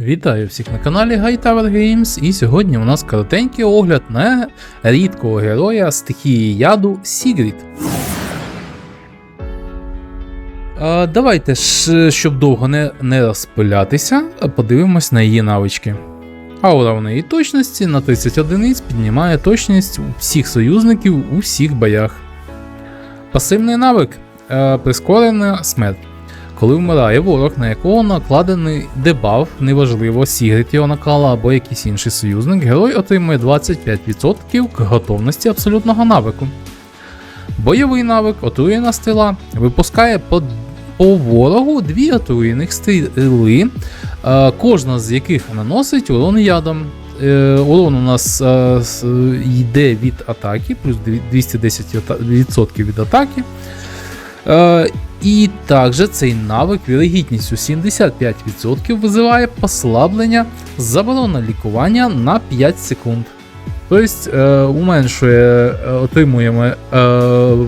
Вітаю всіх на каналі Hightower Games, і сьогодні у нас коротенький огляд на рідкого героя стихії яду Сігріт. Давайте ж, щоб довго не, не розпилятися, подивимось на її навички. Аура в неї точності на 30 одиниць піднімає точність всіх союзників у всіх боях. Пасивний навик е, прискорена смерть. Коли вмирає ворог, на якого накладений дебаф, неважливо, Сігріт його накала або якийсь інший союзник, герой отримує 25% готовності абсолютного навику. Бойовий навик, отруєна стріла, випускає по, по ворогу дві отруєних стріли, е, кожна з яких наносить урон ядом. Е, урон у нас е, йде від атаки, плюс 210% від атаки. І також цей навик вірогідністю 75% визиває послаблення заборона лікування на 5 секунд. Тобто е, уменшує, е, отримуємо е,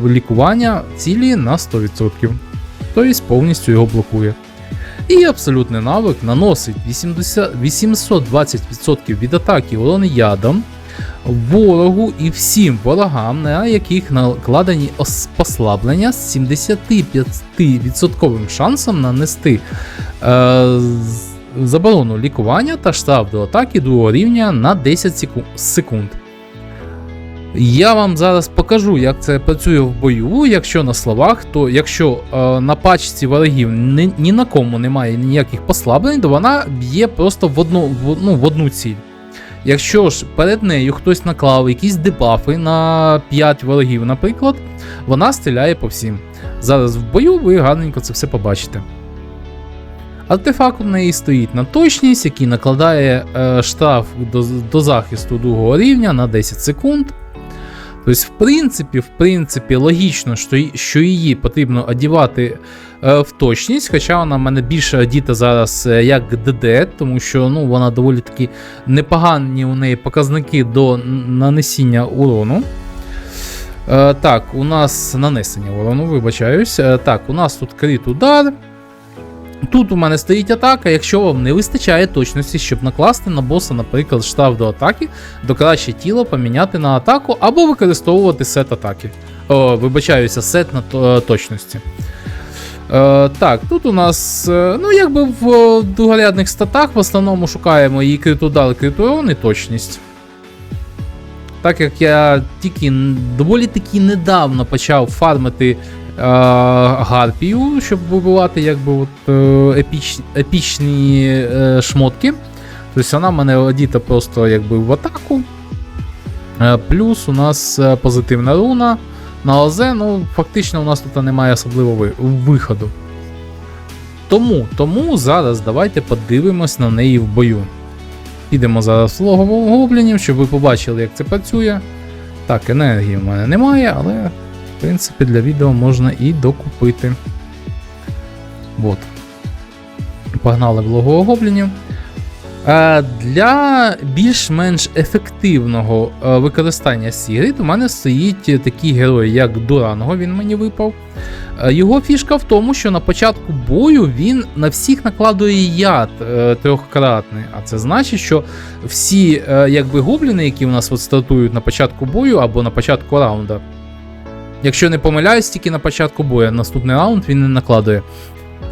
лікування цілі на 100%. Тобто повністю його блокує. І абсолютний навик наносить 80, 820% від атаки урон ядом ворогу і всім ворогам, на яких накладені послаблення з 75% шансом нанести е, заборону лікування та штраф до атаки другого рівня на 10 секунд. Я вам зараз покажу, як це працює в бою. Якщо на словах, то якщо е, на пачці ворогів ні, ні на кому немає ніяких послаблень, то вона б'є просто в одну, в, ну, в одну ціль. Якщо ж перед нею хтось наклав якісь дебафи на 5 ворогів, наприклад, вона стріляє по всім. Зараз в бою ви гарненько це все побачите. Артефакт у неї стоїть на точність, який накладає е, штраф до, до захисту другого рівня на 10 секунд. Тобто, в принципі, в принципі, логічно, що, що її потрібно одівати е, в точність, хоча вона в мене більше одіта зараз е, як ДД, тому що ну, вона доволі таки непогані у неї показники до н- нанесіння урону. Е, так, у нас нанесення урону, вибачаюсь. Так, у нас тут крит удар. Тут у мене стоїть атака. Якщо вам не вистачає точності, щоб накласти на боса, наприклад, штраф до атаки, то краще тіло поміняти на атаку або використовувати сет атаки. О, вибачаюся, сет на точності. Е, так, тут у нас, е, ну якби в е, другорядних статах в основному шукаємо і крит удар, крит урон і точність. Так як я тільки доволі таки недавно почав фармити гарпію, щоб вибивати якби от, е, епіч, епічні е, шмотки. Тобто вона в мене одіта просто якби в атаку. Е, плюс у нас позитивна руна на ОЗ, ну фактично у нас тут немає особливого виходу. Тому, тому зараз давайте подивимось на неї в бою. Підемо зараз в логово гоблінів, щоб ви побачили, як це працює. Так, енергії в мене немає, але принципі для відео можна і докупити. От. Погнали в логово Для більш-менш ефективного е, використання Сігріт у мене стоїть такий герой, як Дуранго, він мені випав. Е, Його фішка в тому, що на початку бою він на всіх накладує яд е, трьохкратний. А це значить, що всі якби гобліни, які у нас от стартують на початку бою або на початку раунда. Якщо не помиляюсь, тільки на початку бою, наступний раунд він не накладує.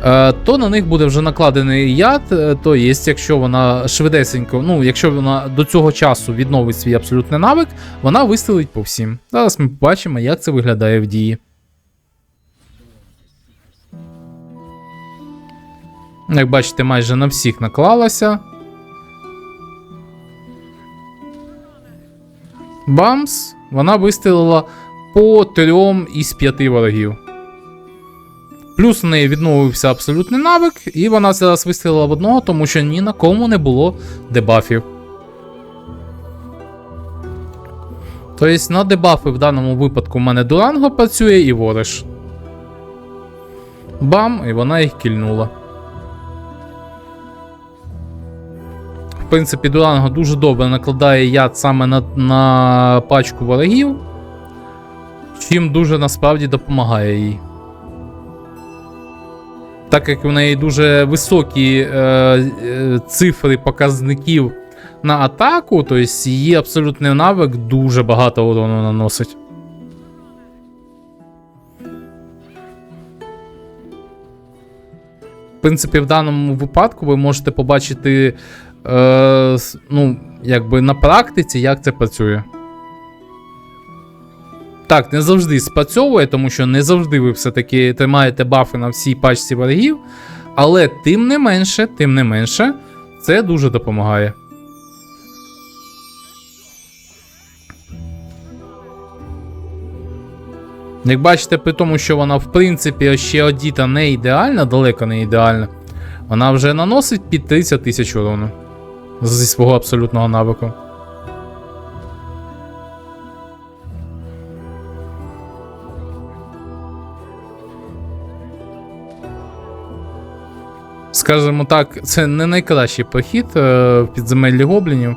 Е, то на них буде вже накладений яд. е, То є, якщо вона швидесенько, ну, якщо вона до цього часу відновить свій абсолютний навик, вона вистрелить по всім. Зараз ми побачимо, як це виглядає в дії. Як бачите, майже на всіх наклалася. Бамс, вона вистрілила по трьом із п'яти ворогів. Плюс у неї відновився абсолютний навик, і вона зараз вистрілила в одного, тому що ні на кому не було дебафів. Тобто на дебафи в даному випадку в мене Дуранго працює і Вориш. Бам, і вона їх кільнула. В принципі, Дуранго дуже добре накладає яд саме на, на пачку ворогів, чим дуже насправді допомагає їй. Так як у неї дуже високі е, е, цифри показників на атаку, тобто її абсолютний навик дуже багато урону наносить. В принципі, в даному випадку ви можете побачити е, ну, якби на практиці, як це працює. Так, не завжди спрацьовує, тому що не завжди ви все-таки тримаєте бафи на всій пачці ворогів. Але тим не менше, тим не менше, це дуже допомагає. Як бачите, при тому, що вона, в принципі, ще одіта не ідеальна, далеко не ідеальна, вона вже наносить під 30 тисяч урону зі свого абсолютного навику. Скажімо так, це не найкращий похід е, в підземеллі гоблінів.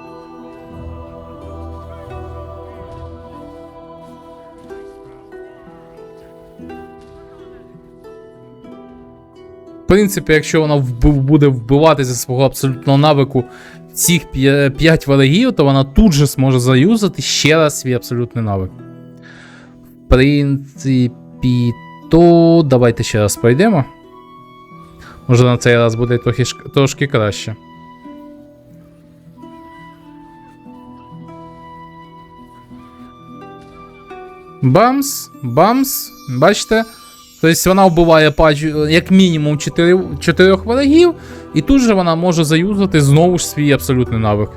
В принципі, якщо вона буде вбивати зі свого абсолютного навику цих 5 ворогів, то вона тут же зможе заюзати ще раз свій абсолютний навик. В принципі, то давайте ще раз пройдемо. Може на цей раз буде трохи, трошки краще. Бамс, бамс. Бачите? Тобто вона вбиває як мінімум 4, 4 ворогів, і тут же вона може заюзати знову ж свій абсолютний навик.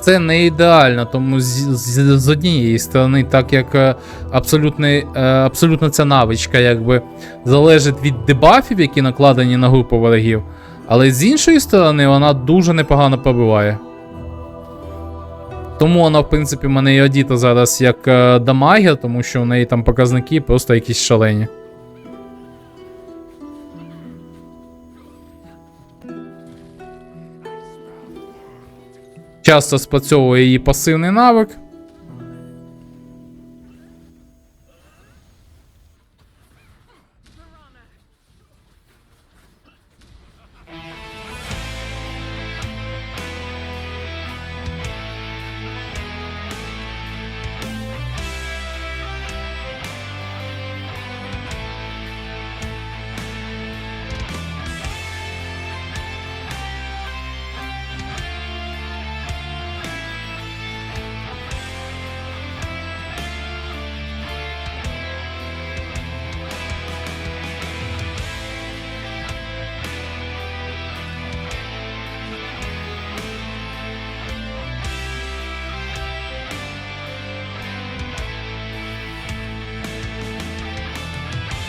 Це не ідеально, тому з, з, з однієї сторони, так як е, е, абсолютно ця навичка якби залежить від дебафів, які накладені на групу ворогів. Але з іншої сторони, вона дуже непогано побиває. Тому вона, в принципі, мене і одіта зараз як е, дамагер, тому що в неї там показники просто якісь шалені. Часто спрацьовує її пасивний навик.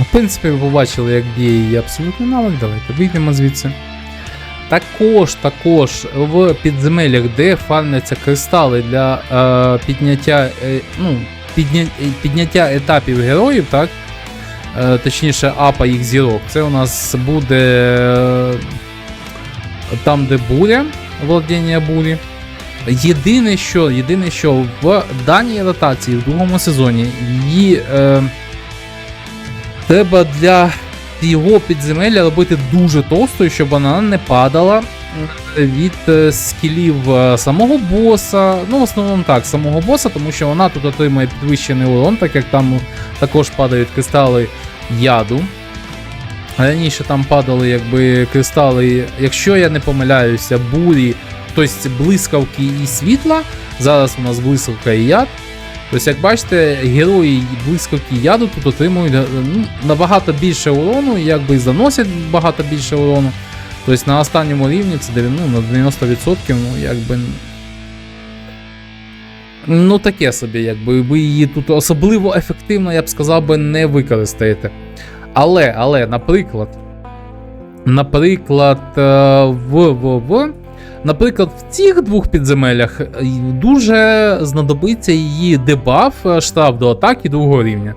В принципі, ви побачили, як діє її абсолютний навик. Давайте вийдемо звідси. Також, також в підземеллях, де фармляться кристали для е, підняття, е, ну, підня, підняття етапів героїв, так? Е, точніше, апа їх зірок. Це у нас буде е, там, де буря, владіння бурі. Єдине, що, єдине, що в даній ротації в другому сезоні її. Е, Треба для його підземелля робити дуже товстою, щоб вона не падала від е, скілів е, самого боса. Ну, в основному так, самого боса, тому що вона тут отримує підвищений урон, так як там також падають кристали яду. Раніше там падали якби кристали, якщо я не помиляюся, бурі, тобто блискавки і світла. Зараз у нас блискавка і яд. Тобто, як бачите, герої блискавки яду тут отримують е, ну, набагато більше урону, якби заносять багато більше урону. Тобто на останньому рівні це ну, на 90%, ну якби. Ну, таке собі, якби ви її тут особливо ефективно, я б сказав би, не використаєте. Але, але, наприклад, наприклад, е, в, в, в Наприклад, в цих двох підземеллях е, дуже знадобиться її дебаф е, штраф до атаки другого рівня.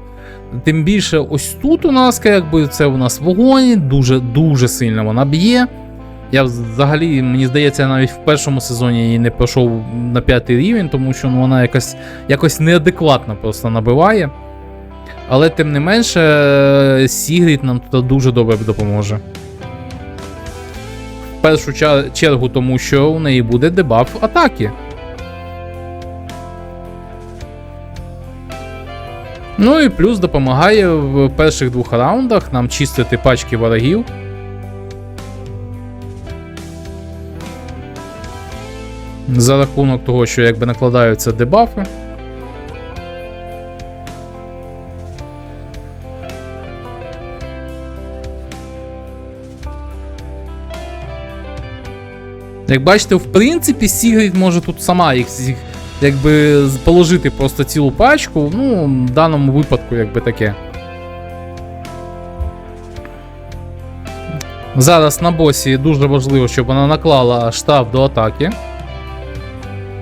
Тим більше, ось тут у нас, якби це у нас вогонь, дуже дуже сильно вона б'є. Я взагалі, мені здається, навіть в першому сезоні її не пройшов на п'ятий рівень, тому що ну, вона якось, якось неадекватно просто набиває. Але тим не менше, е, Сігрід нам тут дуже добре допоможе. Першу чергу, тому що у неї буде дебаф атаки. Ну і плюс допомагає в перших двох раундах нам чистити пачки ворогів. За рахунок того, що якби накладаються дебафи. Як бачите, в принципі, Сігрід може тут сама їх якби положити просто цілу пачку. Ну, в даному випадку, якби таке. Зараз на босі дуже важливо, щоб вона наклала штраф до атаки.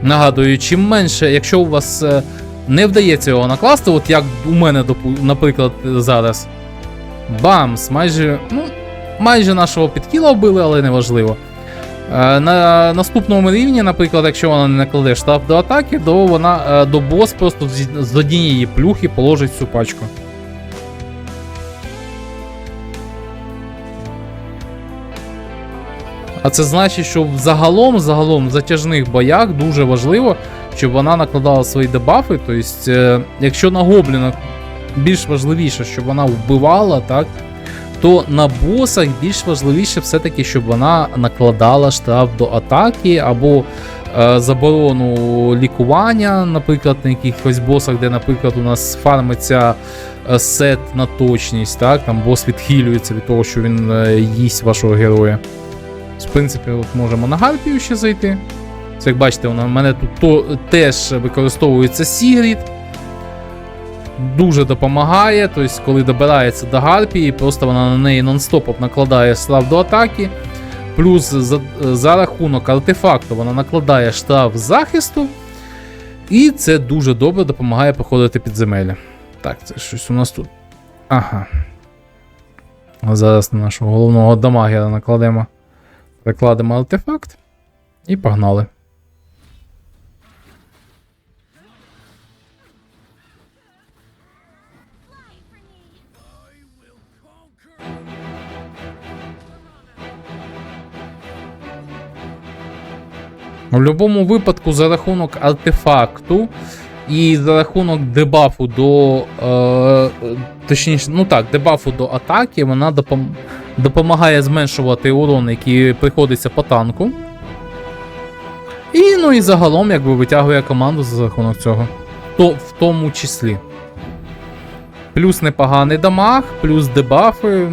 Нагадую, чим менше, якщо у вас е, не вдається його накласти, от як у мене, наприклад, зараз. Бамс, майже, ну, майже нашого підкіла вбили, але неважливо. Е, На наступному рівні, наприклад, якщо вона не накладе штраф до атаки, то вона е, до бос просто з однієї плюхи положить всю пачку. А це значить, що загалом, загалом в затяжних боях дуже важливо, щоб вона накладала свої дебафи. Тобто, е, якщо на гоблінах більш важливіше, щоб вона вбивала, так, то на босах більш важливіше все-таки, щоб вона накладала штраф до атаки або е, заборону лікування, наприклад, на якихось босах, де, наприклад, у нас фармиться е, сет на точність, так, там бос відхилюється від того, що він е, їсть вашого героя. В принципі, от можемо на Гарпію ще зайти. Це, як бачите, вона в мене тут то, теж використовується Сігрід. Дуже допомагає. Тобто, коли добирається до Гарпії, просто вона на неї нон-стопом накладає штраф до атаки. Плюс за, за рахунок артефакту вона накладає штраф захисту. І це дуже добре допомагає проходити підземелля. Так, це щось у нас тут. Ага. Зараз на нашого головного дамагера накладемо. Прикладемо артефакт і погнали. В будь-якому випадку, за рахунок артефакту і за рахунок дебафу до. Е, точніше, ну так, дебафу до атаки, вона допом- допомагає зменшувати урон, який приходиться по танку. І ну і загалом якби витягує команду за рахунок цього. То, в тому числі. Плюс непоганий дамаг, плюс дебафи.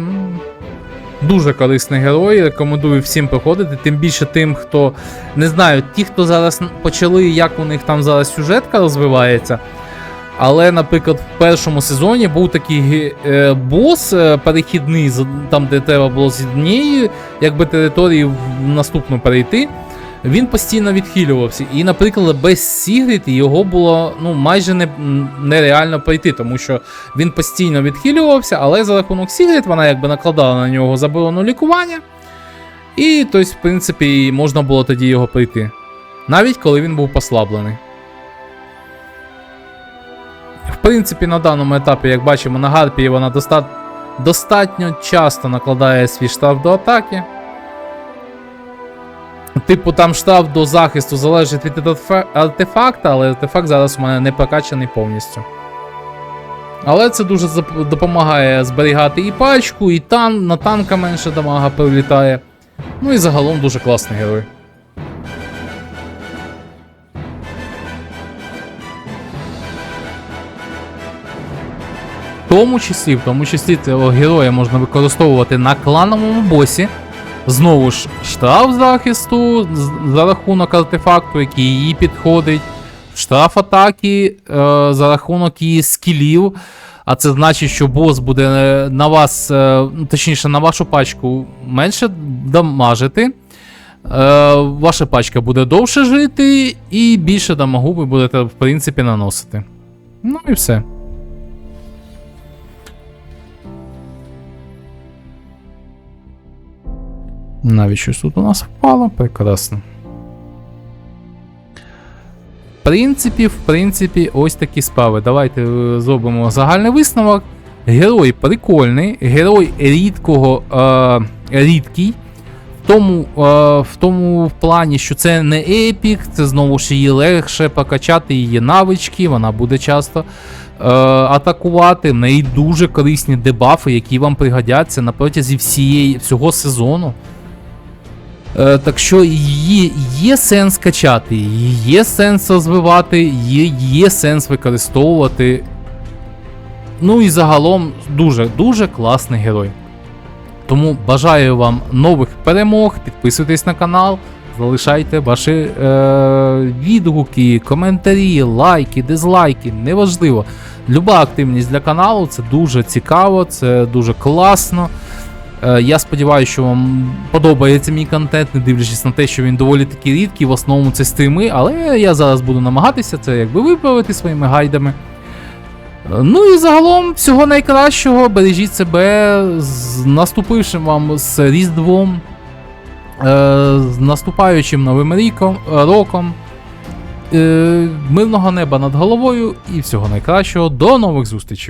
Дуже корисний герой. Рекомендую всім проходити. Тим більше тим, хто не знаю, ті, хто зараз почали, як у них там зараз сюжетка розвивається. Але, наприклад, в першому сезоні був такий е, бос е, перехідний, там, де треба було з однієї якби, території в наступну перейти. Він постійно відхилювався. І, наприклад, без Сігріт його було ну, майже не, нереально пройти, тому що він постійно відхилювався, але за рахунок Сігріт вона якби накладала на нього заборону лікування. І, тобто, в принципі, можна було тоді його пройти. Навіть коли він був послаблений. В принципі, на даному етапі, як бачимо, на Гарпії вона доста... достатньо часто накладає свій штраф до атаки. Типу, там штраф до захисту залежить від артефакта, але артефакт зараз у мене не прокачаний повністю. Але це дуже допомагає зберігати і пачку, і тан... на танка менше дамага прилітає. Ну і загалом дуже класний герой. В тому числі, в тому числі цього героя можна використовувати на клановому босі. Знову ж штраф захисту за рахунок артефакту, який їй підходить. Штраф атаки е, за рахунок її скілів. А це значить, що бос буде е, на вас, е, ну, точніше, на вашу пачку менше дамажити. Е, ваша пачка буде довше жити, і більше дамагу ви будете, в принципі, наносити. Ну і все. Навіть щось тут у нас впало, прекрасно. В принципі, в принципі, ось такі справи. Давайте е, зробимо загальний висновок. Герой прикольний, герой рідкого, е, рідкий. В тому, е, в тому плані, що це не епік, це знову ж її легше покачати її навички, вона буде часто е, атакувати. В неї дуже корисні дебафи, які вам пригодяться на протязі всієї, всього сезону. Е, так що є, є сенс качати, її, є сенс розвивати, є, є сенс використовувати. Ну і загалом дуже дуже класний герой. Тому бажаю вам нових перемог, підписуйтесь на канал, залишайте ваші е, відгуки, коментарі, лайки, дизлайки, неважливо. Люба активність для каналу це дуже цікаво, це дуже класно. Е, Я сподіваюся, що вам подобається мій контент, не дивлячись на те, що він доволі таки рідкий, в основному це стріми, але я зараз буду намагатися це якби виправити своїми гайдами. Е, Ну і загалом всього найкращого, бережіть себе з наступившим вам з Різдвом, е, з наступаючим новим ріком, роком. Мирного неба над головою і всього найкращого. До нових зустрічей!